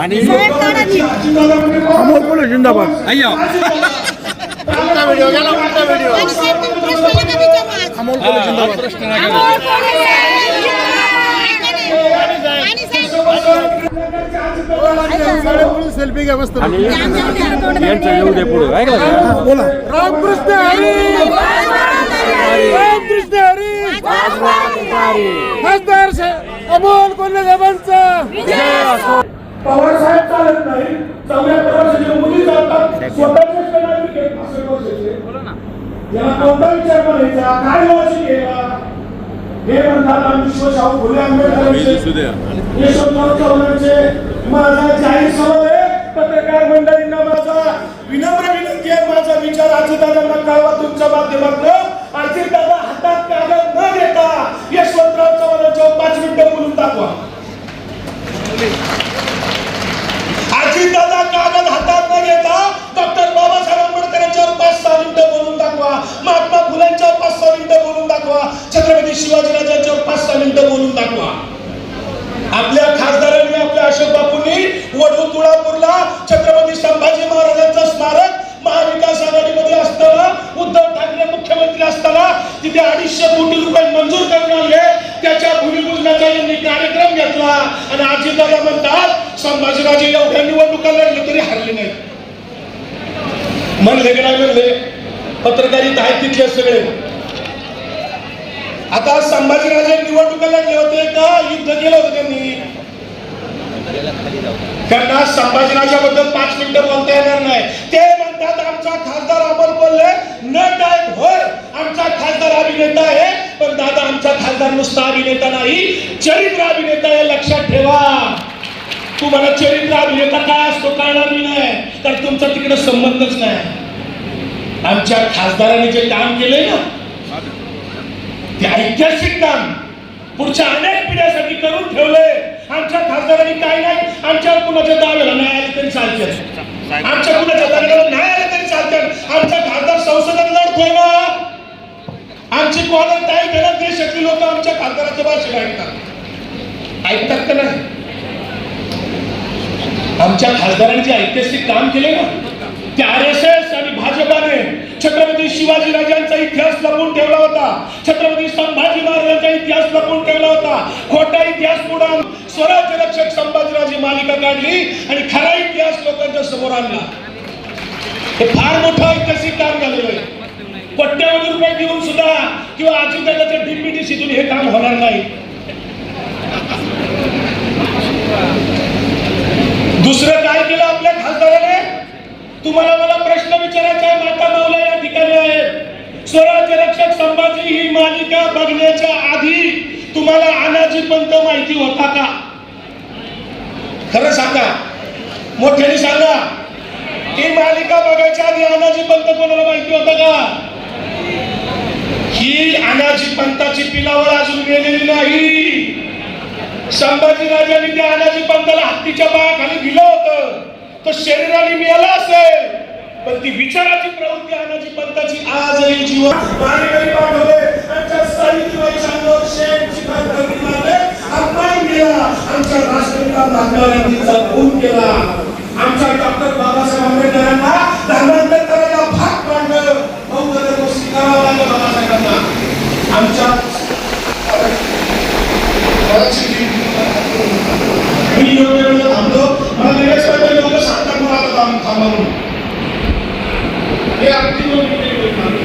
आणि अमोल जिंदाबाद अय्या? अमोल जिंदाबाद सेल्फी घ्या मस्त यांचं येऊ दे पुढे ऐकलं का बोला रामकृष्ण हरी रामकृष्ण हरी खासदार अमोल कोल्हे साहेबांचा पवार साहेब चालत नाही. चौऱ्याहत्तर वर्षाच्या मुली चालतात नागरिक आहेत वर्षाचे याला कोणता विचार करायचा काय लॉजिक केला हे म्हणतात आम्ही शिवशाहू फुले आंबेडकरांचे यशवंतराव चव्हाणांचे माझा जाहीर सभा आहे. पत्रकार मंडळींना माझा विनम्र विनंती आहे. माझा विचार अजितदादांना कळवा तुमच्या माध्यमातून. अजितदादा हातात कागद न देता यशवंतराव चव्हाणांच्यावर पाच मिनिटं बोलून दाखवा. महात्मा फुलेंच्यावर पाच सहा मिनिटं बोलून दाखवा. छत्रपती शिवाजीराजांच्यावर पाच सहा मिनिटं बोलून दाखवा. आपल्या खासदारांनी आपल्या अशोक बापूंनी वडू तुळापूरला छत्रपती संभाजी महाराजांचं स्मारक महाविकास आघाडीमध्ये असताना उद्धव ठाकरे मुख्यमंत्री असताना तिथे अडीचशे कोटी रुपये मंजूर करून आणले. त्याच्या भूमिपूजनाचा यांनी कार्यक्रम घेतला. आणि अजितदादा म्हणतात संभाजीराजे एवढ्या निवडणुका लढले तरी हरले नाही म्हणले की नाही म्हणले? पत्रकारित आहेत तिथले सगळे. आता संभाजीराजे निवडणुका लढले होते का? युद्ध केलं होतं त्यांनी. त्यांना संभाजीराजाबद्दल पाच मिनिटं बोलता येणार नाही. ते म्हणतात आमचा खासदार आपण बोलले नट आहे होय. आमचा खासदार अभिनेता आहे. पण दादा आमचा खासदार नुसता अभिनेता नाही. चरित्र अभिनेता आहे लक्षात ठेवा. तुम्हाला चरित्र अभिनेता काय असतो कळणार मी नाही. तर तुमचा तिकडे संबंधच नाही. आमच्या खासदाराने जे काम केले ना ते ऐतिहासिक काम. पुढच्या अनेक पिढ्यासाठी करून ठेवले आमच्या खासदारांनी काय नाही आमच्या कुणाच्या दाव्याला नाही आले तरी चालते आमच्या कुणाच्या दाव्याला नाही आले तरी चालते आमचा खासदार संसदेत लढतोय ना. आमची कॉलर टाईट करत ना देशातली लोक आमच्या खासदाराच्या भाषेत ऐकतात ऐकतात का नाही? आमच्या खासदारांनी जे ऐतिहासिक काम केले ना ते R S S Chhatrapati Shivaji राजांचा इतिहास लपून ठेवला होता. छत्रपती संभाजी महाराजांचा इतिहास लपून ठेवला होता. खोटा इतिहास पुढे स्वराज्य रक्षक संभाजीराजे मालिका काढली आणि खरा इतिहास लोकांच्या समोर आणला. हे फार मोठं ऐतिहासिक काम झालेलं आहे. कोट्यावधी रुपये देऊन सुद्धा किंवा अजितदादाच्या डीपीटीसीतून हे काम होणार नाही. दुसरं काय केलं आपल्या खासदाराने तुम्हाला मला प्रश्न विचारायचा आहे माता मावला या ठिकाणी आहे स्वराज्य रक्षक संभाजी ही मालिका आधी तुम्हाला अनाजी पंत माहिती होता का? खरं सांगा. मोठ्याने सांगा. ही मालिका बघायच्या आधी अनाजी पंत कोणाला माहिती होता का? ही अनाजी पंताची पिलावळ अजून गेलेली नाही. संभाजी राजांनी त्या अनाजी पंताला हत्तीच्या पायाखाली दिलं होतं. तो शरीराने मिळाला असेल. पण ती विचाराची प्रवृत्ती अनाजी पंताची आजही जीवन आमच्या राष्ट्रपिता महात्मा गांधींचा खून केला. आमच्या डॉक्टर बाबासाहेब आंबेडकरांना धर्मांतरकरांना भाग पाडलं बौद्ध धर्म स्वीकारावा लागला बाबासाहेबांना. आमच्या मी योग्य वेळेला थांबलो. मला लगेच कळलं लोक सांगतात मला आता थांबा म्हणून हे अगदी योग्य वेळेला थांबलो.